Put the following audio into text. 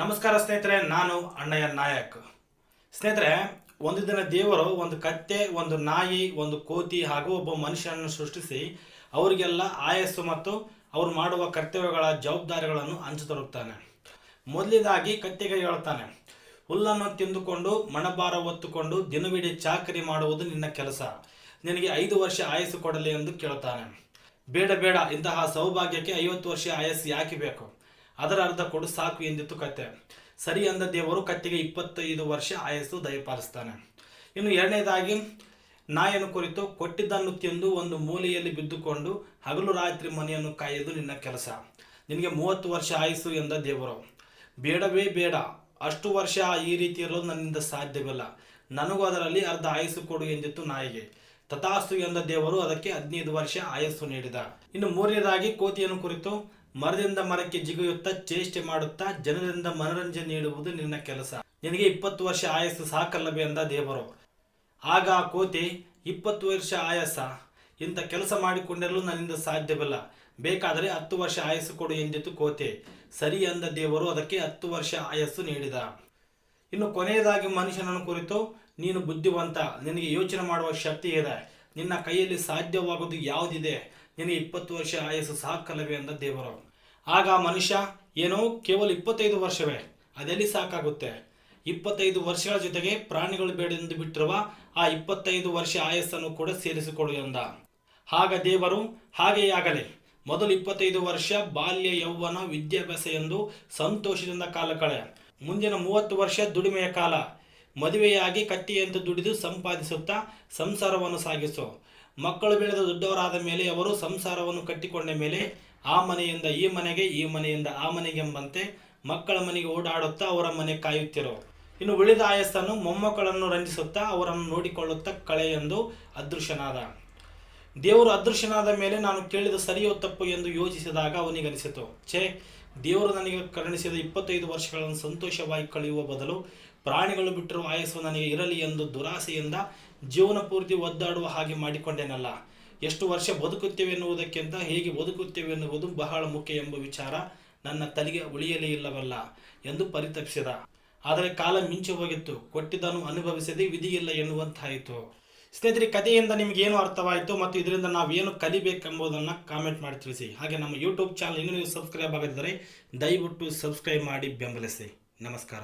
ನಮಸ್ಕಾರ ಸ್ನೇಹಿತರೆ, ನಾನು ಅಣ್ಣಯ್ಯ ನಾಯಕ್. ಸ್ನೇಹಿತರೆ, ಒಂದು ದಿನ ದೇವರು ಒಂದು ಕತ್ತೆ, ಒಂದು ನಾಯಿ, ಒಂದು ಕೋತಿ ಹಾಗೂ ಒಬ್ಬ ಮನುಷ್ಯನನ್ನು ಸೃಷ್ಟಿಸಿ ಅವರಿಗೆಲ್ಲ ಆಯಸ್ಸು ಮತ್ತು ಅವರು ಮಾಡುವ ಕರ್ತವ್ಯಗಳ ಜವಾಬ್ದಾರಿಗಳನ್ನು ಹಂಚತರುತ್ತಾನೆ ಮೊದಲಿದಾಗಿ ಕತ್ತೆಗೆ ಹೇಳ್ತಾನೆ, ಹುಲ್ಲನ್ನು ತಿಂದುಕೊಂಡು, ಮಣಭಾರ ಹೊತ್ತುಕೊಂಡು, ದಿನವಿಡೀ ಚಾಕರಿ ಮಾಡುವುದು ನಿನ್ನ ಕೆಲಸ. ನಿನಗೆ ಐದು ವರ್ಷ ಆಯಸ್ಸು ಕೊಡಲಿ ಎಂದು ಕೇಳುತ್ತಾನೆ ಬೇಡ ಬೇಡ, ಇಂತಹ ಸೌಭಾಗ್ಯಕ್ಕೆ ಐವತ್ತು ವರ್ಷ ಆಯಸ್ಸು ಯಾಕೆ ಬೇಕು? ಅದರ ಅರ್ಧ ಕೊಡು, ಸಾಕು ಎಂದಿತ್ತು ಕತ್ತೆ. ಸರಿ ಅಂದ ದೇವರು ಕತ್ತೆಗೆ ಇಪ್ಪತ್ತೈದು ವರ್ಷ ಆಯಸ್ಸು ದಯಪಾಲಿಸ್ತಾನೆ. ಇನ್ನು ಎರಡನೇದಾಗಿ, ನಾಯನ್ನು ಕುರಿತು ಕೊಟ್ಟಿದ್ದನ್ನು ತಿಂದು ಒಂದು ಮೂಲೆಯಲ್ಲಿ ಬಿದ್ದುಕೊಂಡು ಹಗಲು ರಾತ್ರಿ ಮನೆಯನ್ನು ಕಾಯೋದು ನಿನ್ನ ಕೆಲಸ. ನಿನಗೆ ಮೂವತ್ತು ವರ್ಷ ಆಯಸ್ಸು ಎಂದ ದೇವರು. ಬೇಡವೇ ಬೇಡ. ಅಷ್ಟು ವರ್ಷ ಈ ರೀತಿ ಇರೋದು ನನ್ನಿಂದ ಸಾಧ್ಯವಿಲ್ಲ. ನನಗೂ ಅದರಲ್ಲಿ ಅರ್ಧ ಆಯಸ್ಸು ಕೊಡು ಎಂದಿತ್ತು ನಾಯಿಗೆ. ತಥಾಸ್ತು ಎಂದ ದೇವರು ಅದಕ್ಕೆ ಹದಿನೈದು ವರ್ಷ ಆಯಸ್ಸು ನೀಡಿದ. ಇನ್ನು ಮೂರನೇದಾಗಿ, ಕೋತಿಯನ್ನು ಕುರಿತು ಮರದಿಂದ ಮರಕ್ಕೆ ಜಿಗಿಯುತ್ತಾ ಚೇಷ್ಟೆ ಮಾಡುತ್ತಾ ಜನರಿಂದ ಮನರಂಜನೆ ನೀಡುವುದು ನಿನ್ನ ಕೆಲಸ. ನಿನಗೆ ಇಪ್ಪತ್ತು ವರ್ಷ ಆಯಸ್ಸು ಸಾಕಲ್ಲವೇ ಎಂದ ದೇವರು. ಆಗ ಆ ಕೋತಿ, ಇಪ್ಪತ್ತು ವರ್ಷ ಆಯಾಸ ಇಂಥ ಕೆಲಸ ಮಾಡಿಕೊಂಡಿರಲು ನನ್ನಿಂದ ಸಾಧ್ಯವಿಲ್ಲ. ಬೇಕಾದರೆ ಹತ್ತು ವರ್ಷ ಆಯಸ್ಸು ಕೊಡು ಎಂದಿತು ಕೋತೆ. ಸರಿ ಅಂದ ದೇವರು ಅದಕ್ಕೆ ಹತ್ತು ವರ್ಷ ಆಯಸ್ಸು ನೀಡಿದ. ಇನ್ನು ಕೊನೆಯದಾಗಿ ಮನುಷ್ಯನನ್ನು ಕುರಿತು, ನೀನು ಬುದ್ಧಿವಂತ, ನಿನಗೆ ಯೋಚನೆ ಮಾಡುವ ಶಕ್ತಿ ಇದೆ. ನಿನ್ನ ಕೈಯಲ್ಲಿ ಸಾಧ್ಯವಾಗುವುದು ಯಾವುದಿದೆ? ನಿನಗೆ ಇಪ್ಪತ್ತು ವರ್ಷ ಆಯಸ್ಸು ಸಾಕಲ್ಲವೇ ಎಂದ ದೇವರು ಆಗ ಮನುಷ್ಯ, ಏನೋ ಕೇವಲ ಇಪ್ಪತ್ತೈದು ವರ್ಷವೇ, ಅದೆಲ್ಲಿ ಸಾಕಾಗುತ್ತೆ? ಇಪ್ಪತ್ತೈದು ವರ್ಷಗಳ ಜೊತೆಗೆ ಪ್ರಾಣಿಗಳು ಬೇಡೆಂದು ಬಿಟ್ಟಿರುವ ಆ ಇಪ್ಪತ್ತೈದು ವರ್ಷ ಆಯಸ್ಸನ್ನು ಕೂಡ ಸೇರಿಸಿಕೊಡು ಎಂದ. ಆಗ ದೇವರು, ಹಾಗೆಯೇ ಆಗಲಿ, ಮೊದಲು ಇಪ್ಪತ್ತೈದು ವರ್ಷ ಬಾಲ್ಯ, ಯೌವನ, ವಿದ್ಯಾಭ್ಯಾಸ ಎಂದು ಸಂತೋಷದಿಂದ ಕಾಲ ಕಳೆ ಮುಂದಿನ ಮೂವತ್ತು ವರ್ಷ ದುಡಿಮೆಯ ಕಾಲ. ಮದುವೆಯಾಗಿ ಕಟ್ಟಿಯಂತೆ ದುಡಿದು ಸಂಪಾದಿಸುತ್ತಾ ಸಂಸಾರವನ್ನು ಸಾಗಿಸು. ಮಕ್ಕಳು ಬೆಳೆದು ದೊಡ್ಡವರಾದ ಮೇಲೆ ಅವರು ಸಂಸಾರವನ್ನು ಕಟ್ಟಿಕೊಂಡ ಮೇಲೆ ಆ ಮನೆಯಿಂದ ಈ ಮನೆಗೆ, ಈ ಮನೆಯಿಂದ ಆ ಮನೆಗೆ ಎಂಬಂತೆ ಮಕ್ಕಳ ಮನೆಗೆ ಓಡಾಡುತ್ತಾ ಅವರ ಮನೆ ಕಾಯುತ್ತಿರೋ. ಇನ್ನು ಉಳಿದ ಆಯಸ್ಸನ್ನು ಮೊಮ್ಮಕ್ಕಳನ್ನು ರಂಜಿಸುತ್ತಾ ಅವರನ್ನು ನೋಡಿಕೊಳ್ಳುತ್ತಾ ಕಳೆ ಎಂದು ಅದೃಶ್ಯನಾದ. ದೇವರು ಅದೃಶ್ಯನಾದ ಮೇಲೆ ನಾನು ಕೇಳಿದ ಸರಿಯೋ ತಪ್ಪು ಎಂದು ಯೋಚಿಸಿದಾಗ ಅವನಿಗನಿಸಿತು, ಛೇ, ದೇವರು ನನಗೆ ಕರುಣಿಸಿದ ಇಪ್ಪತ್ತೈದು ವರ್ಷಗಳನ್ನು ಸಂತೋಷವಾಗಿ ಕಳೆಯುವ ಬದಲು ಪ್ರಾಣಿಗಳು ಬಿಟ್ಟರು ಆಯಸ್ಸು ನನಗೆ ಇರಲಿ ಎಂದು ದುರಾಸೆಯಿಂದ ಜೀವನ ಪೂರ್ತಿ ಒದ್ದಾಡುವ ಹಾಗೆ ಮಾಡಿಕೊಂಡೇನಲ್ಲ. ಎಷ್ಟು ವರ್ಷ ಬದುಕುತ್ತೇವೆ ಎನ್ನುವುದಕ್ಕಿಂತ ಹೇಗೆ ಬದುಕುತ್ತೇವೆ ಎನ್ನುವುದು ಬಹಳ ಮುಖ್ಯ ಎಂಬ ವಿಚಾರ ನನ್ನ ತಲೆಗೆ ಉಳಿಯಲೇ ಇಲ್ಲವಲ್ಲ ಎಂದು ಪರಿತಪಿಸಿದ. ಆದರೆ ಕಾಲ ಮಿಂಚು ಹೋಗಿತ್ತು, ಕೊಟ್ಟಿದ್ದನ್ನು ಅನುಭವಿಸದೆ ವಿಧಿಯಿಲ್ಲ ಎನ್ನುವಂತಾಯಿತು. ಸ್ನೇಹಿತರೆ ಕಥೆಯಿಂದ ನಿಮ್ಗೆ ಏನು ಅರ್ಥವಾಯಿತು ಮತ್ತು ಇದರಿಂದ ನಾವೇನು ಕಲಿಬೇಕೆಂಬುದನ್ನು ಕಾಮೆಂಟ್ ಮಾಡಿ ತಿಳಿಸಿ. ಹಾಗೆ ನಮ್ಮ ಯೂಟ್ಯೂಬ್ ಚಾನಲ್ ಇನ್ನೂ ನೀವು ಸಬ್ಸ್ಕ್ರೈಬ್ ಆಗದಿದ್ದರೆ ದಯವಿಟ್ಟು ಸಬ್ಸ್ಕ್ರೈಬ್ ಮಾಡಿ ಬೆಂಬಲಿಸಿ. ನಮಸ್ಕಾರ.